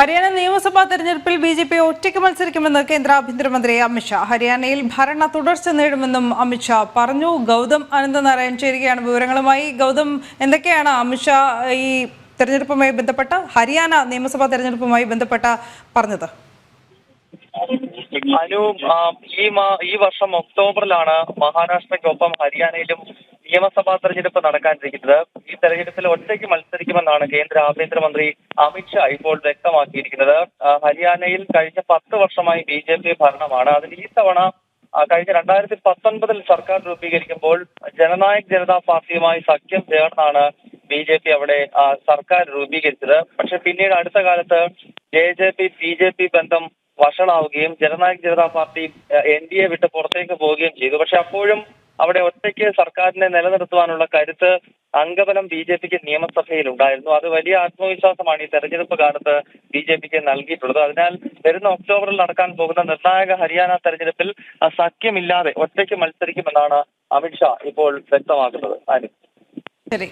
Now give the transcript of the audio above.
ഹരിയാന നിയമസഭാ തെരഞ്ഞെടുപ്പിൽ B J P ഒറ്റയ്ക്ക് മത്സരിക്കുമെന്ന് കേന്ദ്ര ആഭ്യന്തരമന്ത്രി അമിത്ഷാ ഹരിയാനയിൽ ഭരണ തുടർച്ച നേടുമെന്നും അമിത്ഷാ പറഞ്ഞു. ഗൗതം അനന്തനാരായൺ ചേരുകയാണ് വിവരങ്ങളുമായി. ഗൗതം എന്തൊക്കെയാണ് അമിത്ഷാ ഈ തെരഞ്ഞെടുപ്പുമായി ബന്ധപ്പെട്ട ഹരിയാന നിയമസഭാ തെരഞ്ഞെടുപ്പുമായി ബന്ധപ്പെട്ട പറഞ്ഞത്? അനു ഈ ഈ വർഷം ഒക്ടോബറിലാണ് മഹാരാഷ്ട്രയ്ക്കൊപ്പം ഹരിയാനയിലും നിയമസഭാ തെരഞ്ഞെടുപ്പ് നടക്കാനിരിക്കുന്നത്. തെരഞ്ഞെടുപ്പിൽ ഒറ്റയ്ക്ക് മത്സരിക്കുമെന്നാണ് കേന്ദ്ര ആഭ്യന്തരമന്ത്രി അമിത്ഷാ ഇപ്പോൾ വ്യക്തമാക്കിയിരിക്കുന്നത്. ഹരിയാനയിൽ കഴിഞ്ഞ പത്ത് വർഷമായി ബി ജെ പി ഭരണമാണ്. അതിൽ ഈ തവണ കഴിഞ്ഞ രണ്ടായിരത്തി പത്തൊൻപതിൽ സർക്കാർ രൂപീകരിക്കുമ്പോൾ ജനനായക് ജനതാ പാർട്ടിയുമായി സഖ്യം ചേർന്നാണ് ബി ജെ പി അവിടെ സർക്കാർ രൂപീകരിച്ചത്. പക്ഷെ പിന്നീട് അടുത്ത കാലത്ത് J J P B J P ബന്ധം വഷളാവുകയും Jannayak Janta party N D A വിട്ട് പുറത്തേക്ക് പോവുകയും ചെയ്തു. പക്ഷെ അപ്പോഴും അവിടെ ഒറ്റയ്ക്ക് സർക്കാരിനെ നിലനിർത്തുവാനുള്ള കരുത്ത് അംഗബലം ബി ജെ പിക്ക് നിയമസഭയിൽ ഉണ്ടായിരുന്നു അത് വലിയ ആത്മവിശ്വാസമാണ് ഈ തെരഞ്ഞെടുപ്പ് കാലത്ത് ബി ജെ പിക്ക് നൽകിയിട്ടുള്ളത്. അതിനാൽ വരുന്ന ഒക്ടോബറിൽ നടക്കാൻ പോകുന്ന നിർണായക ഹരിയാന തെരഞ്ഞെടുപ്പിൽ സഖ്യമില്ലാതെ ഒറ്റയ്ക്ക് മത്സരിക്കുമെന്നാണ് അമിത്ഷാ ഇപ്പോൾ വ്യക്തമാക്കുന്നത്. ശരി.